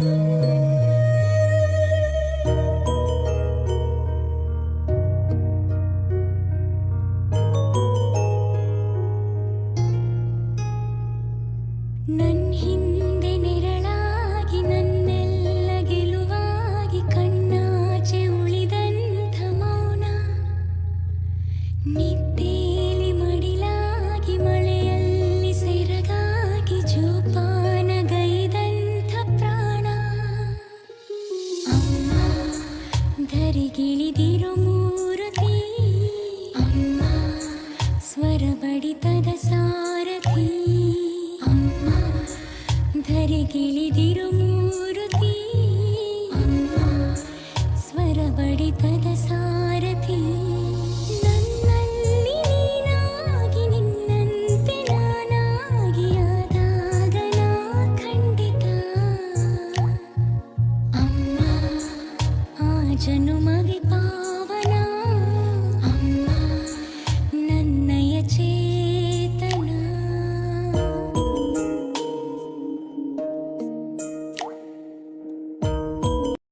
ನನ್ನ ಹಿಂದೆ ನಿರಳಾಗಿ ನನ್ನೆಲ್ಲಿ ಗಿಲುವಾಗಿ ಕಣ್ಣಚೆ ಉಳಿದಂತಮೌನ ಕರಿಗಿಳಿದಿರುಮೂರತಿ ಅಮ್ಮ ಸ್ವರಬಡಿತದ ಸಾರಥಿ ಅಮ್ಮ ಧರಿಗಿಳಿದಿರುಮೂರತಿ ಅಮ್ಮ ಸ್ವರಬಡಿತದ జనుమవి పా